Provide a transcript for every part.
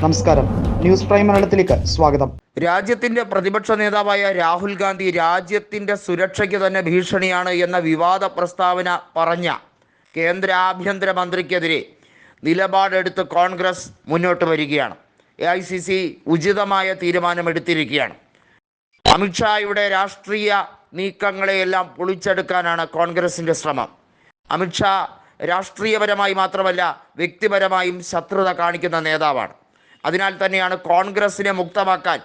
നമസ്കാരം. News prime മലയാളത്തിലേക്ക് സ്വാഗതം. രാജ്യത്തിന്റെ പ്രതിപക്ഷ നേതാവായ രാഹുൽ ഗാന്ധി രാജ്യത്തിന്റെ സുരക്ഷയ്ക്ക് തന്നെ ഭീഷണിയാണ് എന്ന വിവാദ പ്രസ്താവന പറഞ്ഞ കേന്ദ്ര ആഭ്യന്തര മന്ത്രിക്കെതിരെ നിലപാടെടുത്ത് കോൺഗ്രസ് മുന്നോട്ട് വരികയാണ്. എ ഐ സി സി ഉചിതമായ തീരുമാനമെടുത്തിരിക്കുകയാണ്. അമിത്ഷായുടെ രാഷ്ട്രീയ നീക്കങ്ങളെയെല്ലാം പൊളിച്ചെടുക്കാനാണ് കോൺഗ്രസിന്റെ ശ്രമം. അമിത്ഷാ രാഷ്ട്രീയപരമായി മാത്രമല്ല വ്യക്തിപരമായും ശത്രുത കാണിക്കുന്ന നേതാവാണ്. അതിനാൽ തന്നെയാണ് കോൺഗ്രസിനെ മുക്തമാക്കാൻ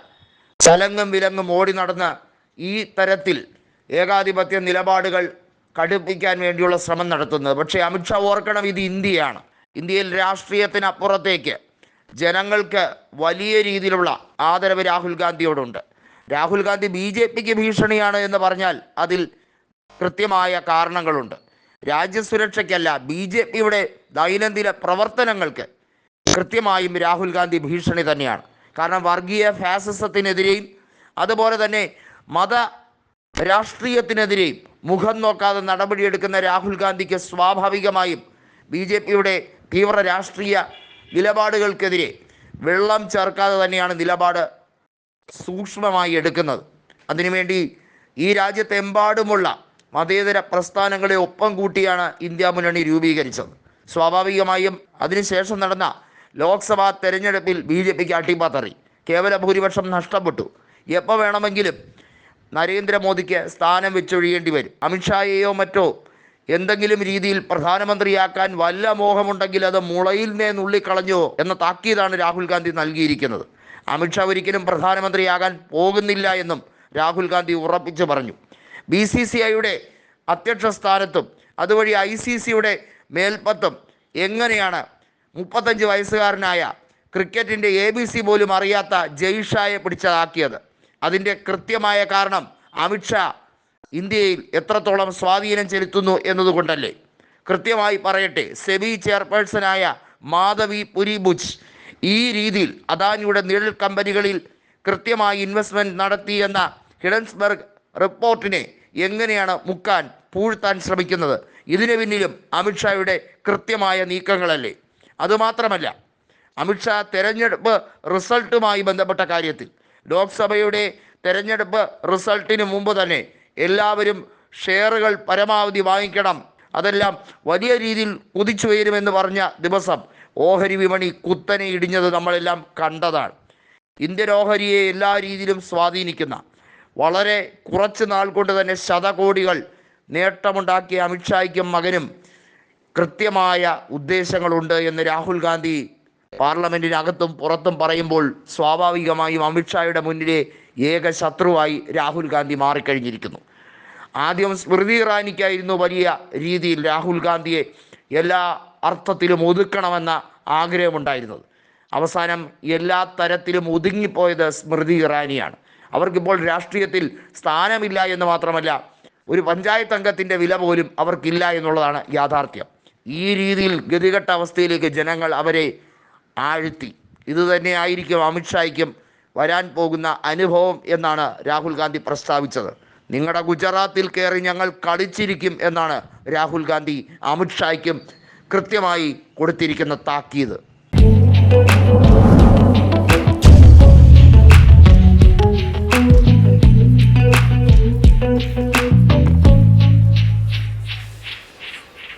ചലങ്ങും വിലങ്ങും ഓടി നടന്ന് ഈ തരത്തിൽ ഏകാധിപത്യ നിലപാടുകൾ കടുപ്പിക്കാൻ വേണ്ടിയുള്ള ശ്രമം നടത്തുന്നത്. പക്ഷേ അമിത്ഷാ ഓർക്കണം ഇത് ഇന്ത്യയാണ്. ഇന്ത്യയിൽ രാഷ്ട്രീയത്തിനപ്പുറത്തേക്ക് ജനങ്ങൾക്ക് വലിയ രീതിയിലുള്ള ആദരവ് രാഹുൽ ഗാന്ധിയോടുണ്ട്. രാഹുൽ ഗാന്ധി ബി ജെ പിക്ക് ഭീഷണിയാണ് എന്ന് പറഞ്ഞാൽ അതിൽ കൃത്യമായ കാരണങ്ങളുണ്ട്. രാജ്യസുരക്ഷയ്ക്കല്ല ബി ജെ പിയുടെ ദൈനംദിന പ്രവർത്തനങ്ങൾക്ക് കൃത്യമായും രാഹുൽ ഗാന്ധി ഭീഷണി തന്നെയാണ്. കാരണം വർഗീയ ഫാസിസത്തിനെതിരെയും അതുപോലെ തന്നെ മത രാഷ്ട്രീയത്തിനെതിരെയും മുഖം നോക്കാതെ നടപടിയെടുക്കുന്ന രാഹുൽ ഗാന്ധിക്ക് സ്വാഭാവികമായും ബി ജെ പിയുടെ തീവ്ര രാഷ്ട്രീയ നിലപാടുകൾക്കെതിരെ വെള്ളം ചേർക്കാതെ തന്നെയാണ് നിലപാട് സൂക്ഷ്മമായി എടുക്കുന്നത്. അതിനുവേണ്ടി ഈ രാജ്യത്തെമ്പാടുമുള്ള മതേതര പ്രസ്ഥാനങ്ങളെ ഒപ്പം കൂട്ടിയാണ് ഇന്ത്യ മുന്നണി രൂപീകരിച്ചത്. സ്വാഭാവികമായും അതിനുശേഷം നടന്ന ലോക്സഭാ തെരഞ്ഞെടുപ്പിൽ ബി ജെ പിക്ക് അട്ടിപ്പാത്തറി കേവല ഭൂരിപക്ഷം നഷ്ടപ്പെട്ടു. എപ്പോൾ വേണമെങ്കിലും നരേന്ദ്രമോദിക്ക് സ്ഥാനം വെച്ചൊഴിയേണ്ടി വരും. അമിത്ഷായെയോ മറ്റോ എന്തെങ്കിലും രീതിയിൽ പ്രധാനമന്ത്രിയാക്കാൻ വല്ല മോഹമുണ്ടെങ്കിൽ അത് മുളയിൽ നേ നുള്ളിക്കളഞ്ഞോ എന്ന താക്കീതാണ് രാഹുൽ ഗാന്ധി നൽകിയിരിക്കുന്നത്. അമിത്ഷാ ഒരിക്കലും പ്രധാനമന്ത്രിയാകാൻ പോകുന്നില്ല എന്നും രാഹുൽ ഗാന്ധി ഉറപ്പിച്ചു പറഞ്ഞു. ബി സി സി ഐയുടെ അധ്യക്ഷ സ്ഥാനത്തും അതുവഴി ഐ സി സിയുടെ മേൽപ്പത്തും എങ്ങനെയാണ് മുപ്പത്തഞ്ച് വയസ്സുകാരനായ ക്രിക്കറ്റിന്റെ എ ബി സി പോലും അറിയാത്ത ജയ്ഷായെ പിടിച്ചതാക്കിയത്. അതിന്റെ കൃത്യമായ കാരണം അമിത്ഷാ ഇന്ത്യയിൽ എത്രത്തോളം സ്വാധീനം ചെലുത്തുന്നു എന്നതുകൊണ്ടല്ലേ. കൃത്യമായി പറയട്ടെ സെബി ചെയർപേഴ്സണായ മാധവി പുരിബുജ് ഈ രീതിയിൽ അദാനിയുടെ നിഴൽ കമ്പനികളിൽ കൃത്യമായി ഇൻവെസ്റ്റ്മെന്റ് നടത്തിയെന്ന ഹിഡൻസ്ബർഗ് റിപ്പോർട്ടിനെ എങ്ങനെയാണ് മുക്കാൻ പൂഴ്ത്താൻ ശ്രമിക്കുന്നത്? ഇതിനു പിന്നിലും അമിത്ഷായുടെ കൃത്യമായ നീക്കങ്ങളല്ലേ? അതുമാത്രമല്ല അമിത്ഷാ തെരഞ്ഞെടുപ്പ് റിസൾട്ടുമായി ബന്ധപ്പെട്ട കാര്യത്തിൽ ലോക്സഭയുടെ തെരഞ്ഞെടുപ്പ് റിസൾട്ടിന് മുമ്പ് തന്നെ എല്ലാവരും ഷെയറുകൾ പരമാവധി വാങ്ങിക്കണം. അതെല്ലാം വലിയ രീതിയിൽ കുതിച്ചു വരുമെന്ന് പറഞ്ഞ ദിവസം ഓഹരി വിപണി കുത്തനെ ഇടിഞ്ഞത് നമ്മളെല്ലാം കണ്ടതാണ്. ഇന്ത്യൻ ഓഹരിയെ എല്ലാ രീതിയിലും സ്വാധീനിക്കുന്ന വളരെ കുറച്ച് നാൾ കൊണ്ട് തന്നെ ശതകോടികൾ നേട്ടമുണ്ടാക്കിയ അമിത്ഷായ്ക്കും മകനും കൃത്യമായ ഉദ്ദേശങ്ങളുണ്ട് എന്ന് രാഹുൽ ഗാന്ധി പാർലമെന്റിനകത്തും പുറത്തും പറയുമ്പോൾ സ്വാഭാവികമായും അമിത്ഷായുടെ മുന്നിലെ ഏക ശത്രുവായി രാഹുൽ ഗാന്ധി മാറിക്കഴിഞ്ഞിരിക്കുന്നു. ആദ്യം സ്മൃതി ഇറാനിക്കായിരുന്നു വലിയ രീതിയിൽ രാഹുൽ ഗാന്ധിയെ എല്ലാ അർത്ഥത്തിലും ഒതുക്കണമെന്ന ആഗ്രഹമുണ്ടായിരുന്നത്. അവസാനം എല്ലാ തരത്തിലും ഒതുങ്ങിപ്പോയത് സ്മൃതി ഇറാനിയാണ്. അവർക്കിപ്പോൾ രാഷ്ട്രീയത്തിൽ സ്ഥാനമില്ല എന്ന് മാത്രമല്ല ഒരു പഞ്ചായത്ത് അംഗത്തിന്റെ വില പോലും അവർക്കില്ല എന്നുള്ളതാണ് യാഥാർത്ഥ്യം. ഈ രീതിയിൽ ഗതികെട്ട അവസ്ഥയിലേക്ക് ജനങ്ങൾ അവരെ ആഴ്ത്തി. ഇതുതന്നെയായിരിക്കും അമിത്ഷായ്ക്കും വരാൻ പോകുന്ന അനുഭവം എന്നാണ് രാഹുൽ ഗാന്ധി പ്രസ്താവിച്ചത്. നിങ്ങളുടെ ഗുജറാത്തിൽ കയറി ഞങ്ങൾ കളിച്ചിരിക്കും എന്നാണ് രാഹുൽ ഗാന്ധി അമിത്ഷായ്ക്കും കൃത്യമായി കൊടുത്തിരിക്കുന്ന താക്കീത്.